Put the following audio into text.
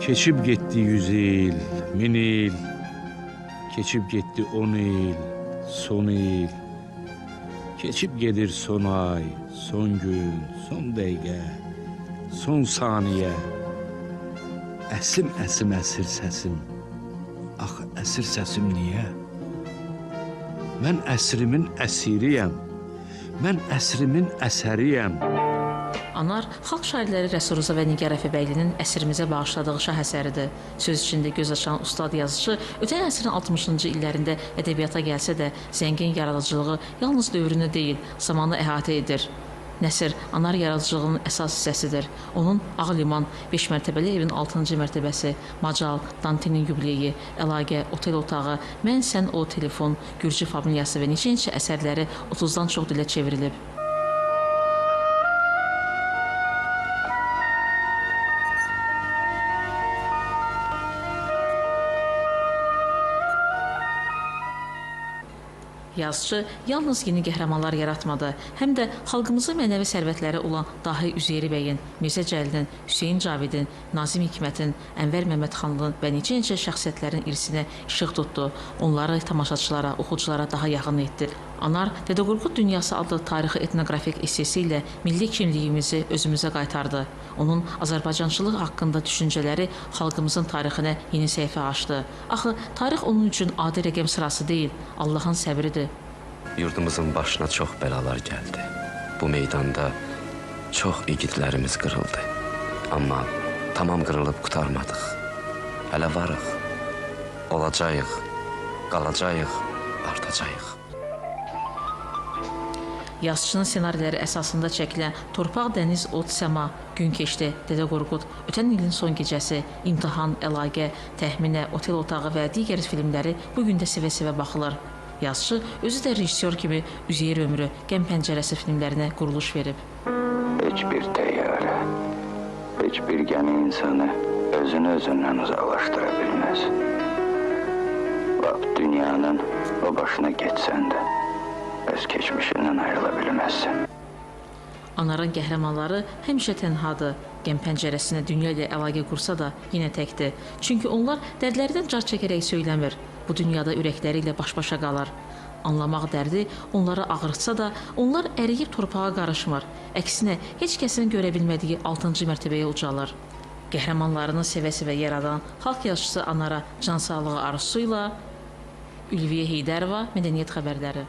Keçib getdi yüz il, min il, keçib getdi on il, son il. Keçib gedir son ay, son gün, son dəqiqə, son saniyə. Əsim əsim əsir səsim. Axı əsir səsim niyə? Mən əsrimin əsiriyəm. Mən əsrimin əsəriyəm. Anar xalq şairləri Rəsul və Nigar Əfəbəylinin əsrimizə bağışladığı şah əsəridir. Söz içində göz açan ustad yazıçı ötən əsrin 60-cı illərində ədəbiyyata gəlsə də, zəngin yaradıcılığı yalnız dövrünü deyil, zamanı əhatə edir. Nəsr anar yaradıcılığının əsas hissəsidir. Onun Ağ Liman, 5 mərtəbəli evin 6-cı mərtəbəsi, Macal, Dantenin yubileyi, Əlaqə, Otel otağı, Mən sən o telefon, Gürcü familiyası və neçə-neçə əsərləri 30-dan çox dilə çevrilib. Yazıcı yalnız yeni qəhrəmanlar yaratmadı, həm də xalqımızın mənəvi sərvətləri olan Dahi Üzeyri bəyin, Mirzə Cəlilin, Hüseyn Cavidin, Nazim Hikmətin, Ənvər Məmmədxanlının və neçə-neçə şəxsiyyətlərin irsinə işıq tutdu. Onları tamaşaçılara, oxuculara daha yaxın etdi. Anar Dədə Qorqud Dünyası adlı tarixi etnoqrafik essesi ilə milli kimliyimizi özümüzə qaytardı. Onun Azərbaycançılıq haqqında düşüncələri xalqımızın tarixinə yeni səhifə açdı. Axı tarix onun üçün adi rəqəm sırası deyil, Allahın səbridir. Yurdumuzun başına çox bəlalar gəldi. Bu meydanda çox igidlərimiz qırıldı. Amma tamam qırılıb qutarmadıq. Hələ varıq. Olacağıq, qalacağıq, artacağıq. Yazıçının ssenariləri əsasında çəkilən Torpaq, dəniz, od, səma, Gün keçdi, Dədə Qorqud, Ötən ilin son gecəsi, İmtahan, Əlaqə, Təxminə, Otel otağı və digər filmləri bu gün də sevə-sevə baxılır. Yazıçı özü də rejissor kimi Üzeyir ömrü, Qəm pəncərəsi filmlərinə quruluş verib. Heç bir təyyarə, heç bir gəmi insanı özünü özündən uzaqlaşdıra bilməz. Lap dünyanın o başına getsən də öz keçmişindən ayrıla bilməzsən. Anarın qəhrəmanları həmişə tənhadır. Qəm pəncərəsinə dünya ilə əlaqə qursa da yenə təkdir. Çünki onlar dərdlərindən car çəkərək söyləmir. Bu dünyada ürəkləri ilə baş-başa qalır. Anlamaq dərdi onları ağrıtsa da, onlar əriyib torpağa qarışmır. Əksinə, heç kəsin görə bilmədiyi 6-cı mərtəbəyə ucalır. Qəhrəmanlarını sevə-sevə yaradan xalq yazıçısı Anara can sağlığı arzusu ilə Ülviyə Heydərova, Mədəniyyət xəbərləri.